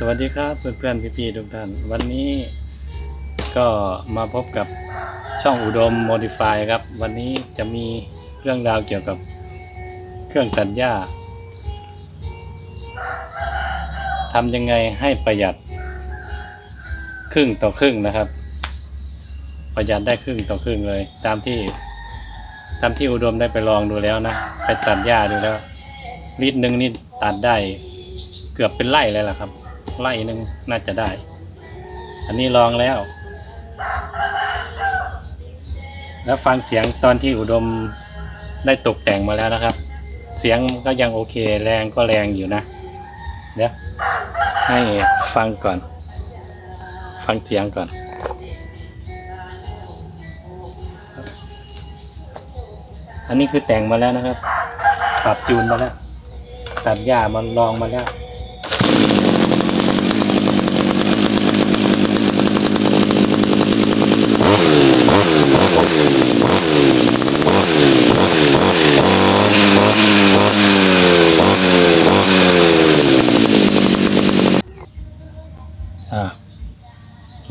สวัสดีครับเพื่อนๆพี่ๆทุกท่าน วันนี้ก็มาพบกับช่องอุดมโมดิฟายครับ วันนี้จะมีเรื่องราวเกี่ยวกับเครื่องตัดหญ้าทำยังไงให้ประหยัดครึ่งต่อครึ่งนะครับ ประหยัดได้ครึ่งต่อครึ่งเลย ตามที่ตามที่อุดมได้ไปลองดูแล้วนะ ไปตัดหญ้าดูแล้วลิตรหนึ่งนี่ตัดได้เกือบเป็นไร่เลยล่ะครับ ไร่หนึ่งน่าจะได้ อันนี้ลองแล้ว แล้วฟังเสียงตอนที่อุดมได้ตกแต่งมาแล้วนะครับ เสียงก็ยังโอเคแรงก็แรงอยู่นะ เดี๋ยวให้ฟังก่อน ฟังเสียงก่อนอันนี้คือแต่งมาแล้วนะครับ ปรับจูนมาแล้ว ตัดหญ้ามันลองมาแล้ว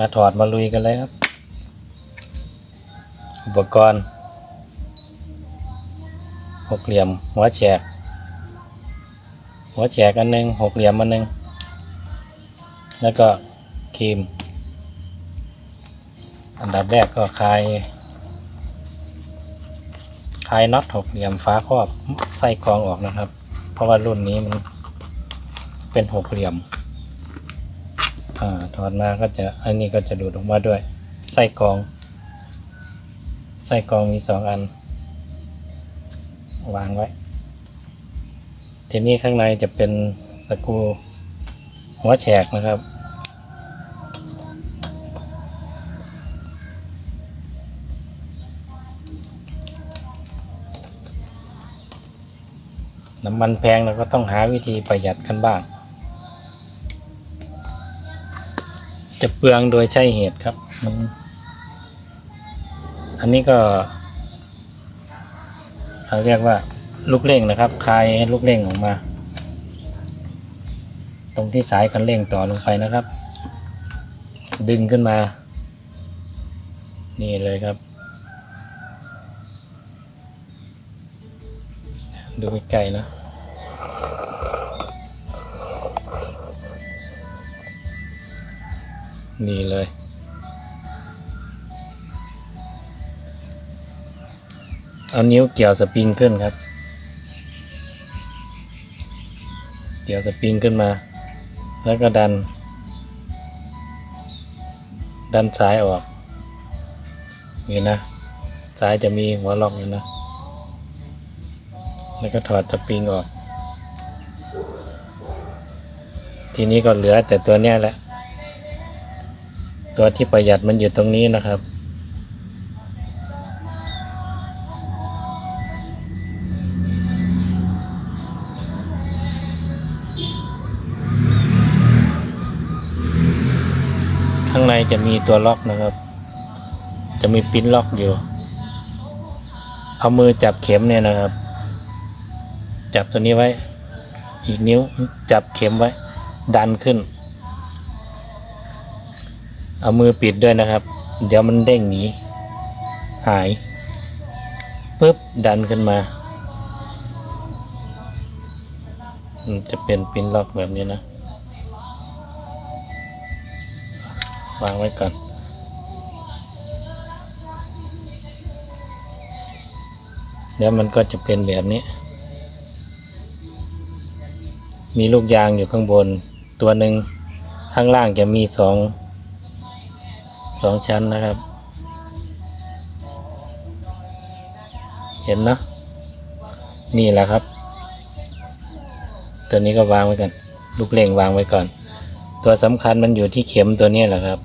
มาถอดมาลุยกันเลยครับ อุปกรณ์หกเหลี่ยมหัวแฉก หัวแฉกอันหนึงหกเหลี่ยมอันหนึง แล้วก็ครีม อันดับแรกก็คลายคลายน็อตหกเหลี่ยมฟ้าครอบไส้กรองออกนะครับ เพราะว่ารุ่นนี้มันเป็นหกเหลี่ยม อ่าถอดมาก็จะอันนี้ก็จะดูดออกมาด้วย ไส้กรอง ไส้กรองมีสองอัน วางไว้ ทีนี้ข้างในจะเป็นสกูหัวแฉกนะครับน้ำมันแพงเราก็ต้องหาวิธีประหยัดกันบ้าง จะเปลืองโดยใช่เหตุครับมันอันนี้ก็เขาเรียกว่าลูกเร่งนะครับคลายลูกเร่งออกมา ตรงที่สายคันเร่งต่อลงไปนะครับ ดึงขึ้นมา นี่เลยครับ ดูใกล้ๆนะ นี่เลย เอานิ้วเกี่ยวสปริงขึ้นครับ เกี่ยวสปริงขึ้นมา แล้วก็ดัน ดันซ้ายออกนี่นะซ้ายจะมีหัวล็อกอยู่นะ แล้วก็ถอดสปริงออก ทีนี้ก็เหลือแต่ตัวเนี้ยแหละ ตัวที่ประหยัดมันอยู่ตรงนี้นะครับ ข้างในจะมีตัวล็อกนะครับ จะมีปิ้นล็อกอยู่ เอามือจับเข็มเนี่ยนะครับ จับตัวนี้ไว้ อีกนิ้วจับเข็มไว้ ดันขึ้น เอามือปิดด้วยนะครับ เดี๋ยวมันเด้งหนีหายปุ๊บดันขึ้นมาจะเป็นปินล็อกแบบนี้นะ วางไว้ก่อนเดี๋ยวมันก็จะเป็นแบบนี้ มีลูกยางอยู่ข้างบนตัวหนึ่งข้างล่างจะมีสอง สองชั้นนะครับ เห็นนะนี่แหละครับ ตัวนี้ก็วางไว้ก่อนลูกเล่งวางไว้ก่อน ตัวสำคัญมันอยู่ที่เข็มตัวนี้แหละครับ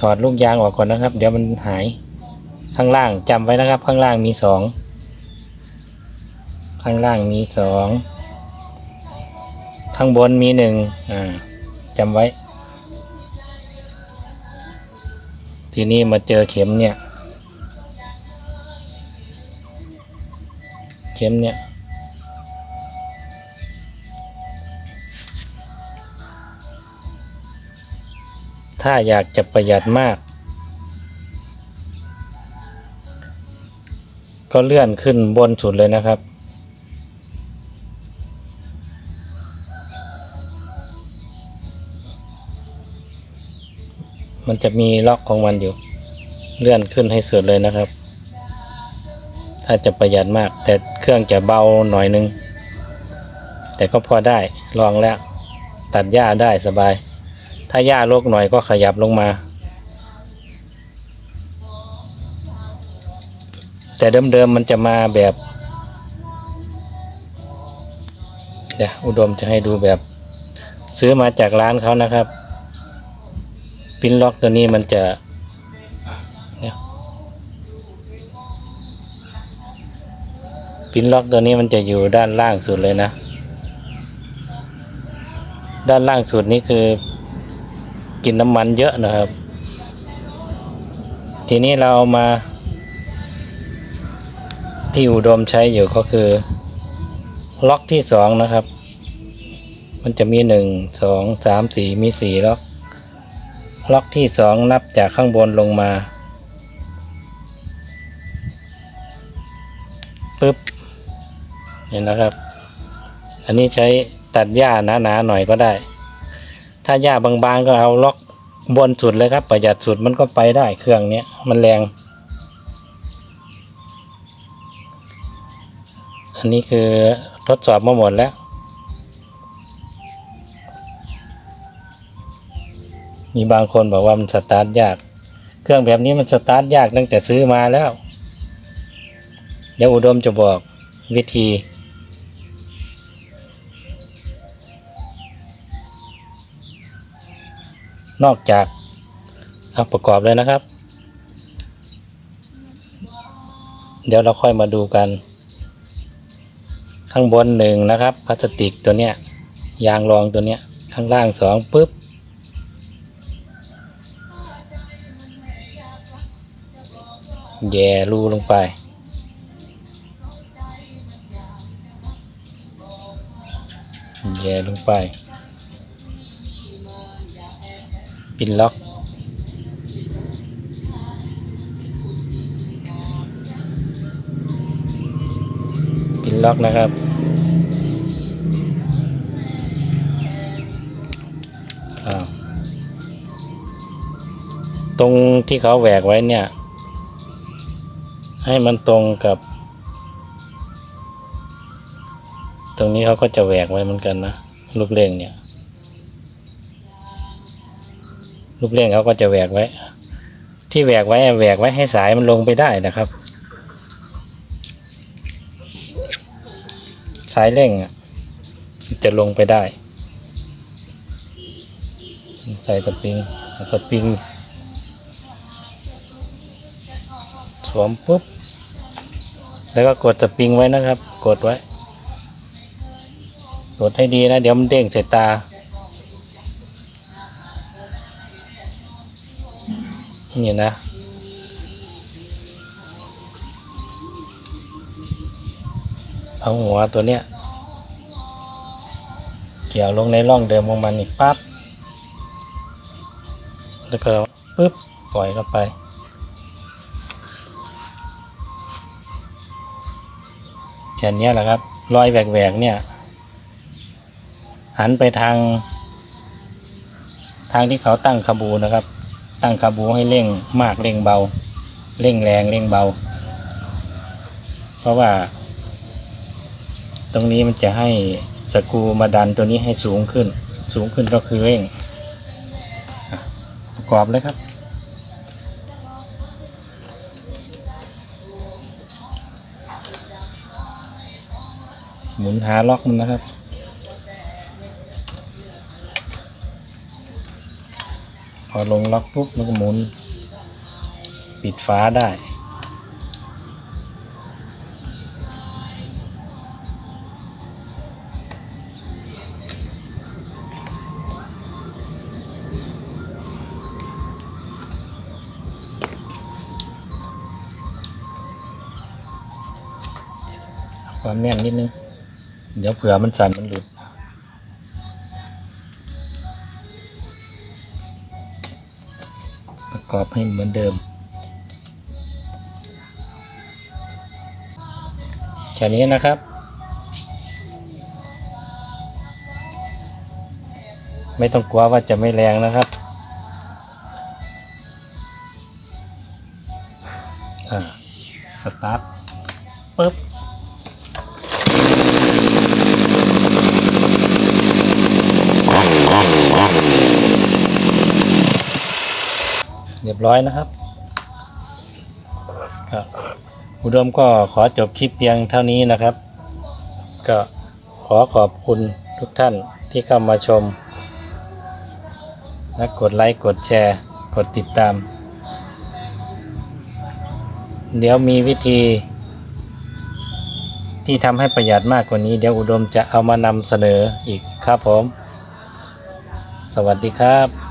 ถอดลูกยางออกก่อนนะครับ เดี๋ยวมันหายข้างล่างจำไว้นะครับ ข้างล่างมีสองข้างล่างมีสองข้างบนมีหนึ่งอ่าจำไว้ ทีนี้มาเจอเข็มเนี่ย เข็มเนี่ย ถ้าอยากจะประหยัดมาก ก็เลื่อนขึ้นบนสุดเลยนะครับ มันจะมีล็อกของมันอยู่ เลื่อนขึ้นให้สุดเลยนะครับ ถ้าจะประหยัดมาก แต่เครื่องจะเบาหน่อยนึง แต่ก็พอได้ลองแล้ว ตัดหญ้าได้สบาย ถ้าหญ้าลกหน่อยก็ขยับลงมา แต่เดิมๆมันจะมาแบบเดี๋ยวอุดมจะให้ดูแบบ ซื้อมาจากร้านเขานะครับ ปิ้นล็อกตัวนี้มันจะเนี่ยปิ้นล็อกตัวนี้มันจะอยู่ด้านล่างสุดเลยนะ ด้านล่างสุดนี้คือ กินน้ำมันเยอะนะครับ ทีนี้เราเอามา ที่อุดมใช้อยู่ก็คือ ล็อกที่สองนะครับ มันจะมีหนึ่งสองสามสี่มีสี่ล็อก ล็อกที่สองนับจากข้างบนลงมาปึ๊บเห็นนะครับ อันนี้ใช้ตัดหญ้าหนาๆหน่อยก็ได้ ถ้าหญ้าบางๆก็เอาล็อกบนสุดเลยครับ ประหยัดสุดมันก็ไปได้เครื่องเนี้ยมันแรง อันนี้คือทดสอบมาหมดแล้ว มีบางคนบอกว่ามันสตาร์ทยาก เครื่องแบบนี้มันสตาร์ทยากตั้งแต่ซื้อมาแล้ว เดี๋ยวอุดมจะบอกวิธีนอกจากเอาประกอบเลยนะครับ เดี๋ยวเราค่อยมาดูกัน ข้างบนหนึ่งนะครับพลาสติกตัวเนี้ยยางรองตัวเนี้ยข้างล่างสองปุ๊บ แย่รูลงไป แย่ลงไป ปินล็อก ปินล็อกนะครับตรงที่เขาแหวกไว้เนี่ย ให้มันตรงกับ ตรงนี้เขาก็จะแหวกไว้เหมือนกันนะลูกเล่งเนี่ย ลูกเล่งเขาก็จะแหวกไว้ ที่แหวกไว้แหวกไว้ให้สายมันลงไปได้นะครับ สายเร่งอะจะลงไปได้ ใส่สปริงสปริงสวมปุ๊บ แล้วก็กดสปริงไว้นะครับ กดไว้ กดให้ดีนะ เดี๋ยวมันเด้งใส่ตา นี่นะเอาหัวตัวเนี้ย เกี่ยวลงในร่องเดิมของมันนี่ปั๊บ แล้วก็ปึ๊บ ปล่อยเข้าไป แค่นี้แหละครับ รอยแหวกๆเนี่ย หันไปทาง ทางที่เขาตั้งคาบูนะครับ ตั้งคาบูให้เร่งมากเร่งเบา เร่งแรงเร่งเบา เพราะว่า ตรงนี้มันจะให้สกูมาดันตัวนี้ให้สูงขึ้น สูงขึ้นก็คือเร่งประกอบเลยครับ หมุนหาล็อกมันนะครับ พอลงล็อกปุ๊บมันก็หมุน ปิดฝาได้ความแน่นนิดนึง เดี๋ยวเผื่อมันสั่นมันหลุดอกอบให้เหมือนเดิม แค่นี้นะครับ ไม่ต้องกลัวว่าจะไม่แรงนะครับอ่าสตาร์ทปึ๊บ เรียบร้อยนะครับก็อุดมก็ขอจบคลิปเพียงเท่านี้นะครับ ก็ขอขอบคุณทุกท่านที่เข้ามาชม และกดไลค์กดแชร์ กดติดตาม เดี๋ยวมีวิธี ที่ทำให้ประหยัดมากกว่านี้ เดี๋ยวอุดมจะเอามานำเสนออีกครับผม สวัสดีครับ